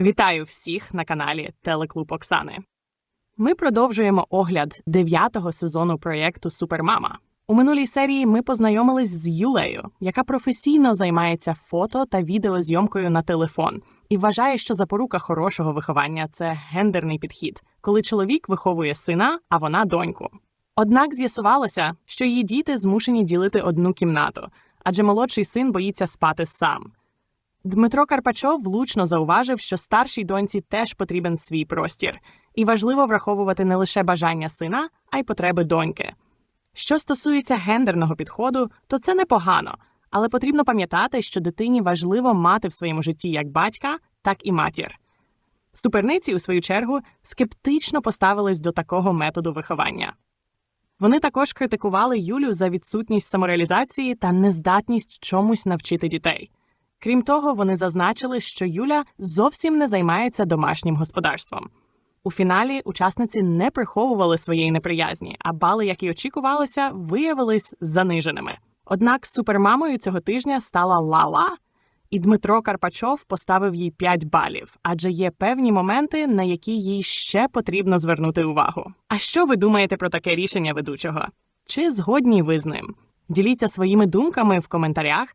Вітаю всіх на каналі Телеклуб Оксани. Ми продовжуємо огляд дев'ятого сезону проєкту Супермама. У минулій серії ми познайомились з Юлею, яка професійно займається фото та відеозйомкою на телефон, і вважає, що запорука хорошого виховання це гендерний підхід, коли чоловік виховує сина, а вона доньку. Однак з'ясувалося, що її діти змушені ділити одну кімнату, адже молодший син боїться спати сам. Дмитро Карпачов влучно зауважив, що старшій доньці теж потрібен свій простір, і важливо враховувати не лише бажання сина, а й потреби доньки. Що стосується гендерного підходу, то це непогано, але потрібно пам'ятати, що дитині важливо мати в своєму житті як батька, так і матір. Суперниці, у свою чергу, скептично поставились до такого методу виховання. Вони також критикували Юлю за відсутність самореалізації та нездатність чомусь навчити дітей. Крім того, вони зазначили, що Юля зовсім не займається домашнім господарством. У фіналі учасниці не приховували своєї неприязні, а бали, як і очікувалося, виявились заниженими. Однак супермамою цього тижня стала Лала, і Дмитро Карпачов поставив їй 5 балів, адже є певні моменти, на які їй ще потрібно звернути увагу. А що ви думаєте про таке рішення ведучого? Чи згодні ви з ним? Діліться своїми думками в коментарях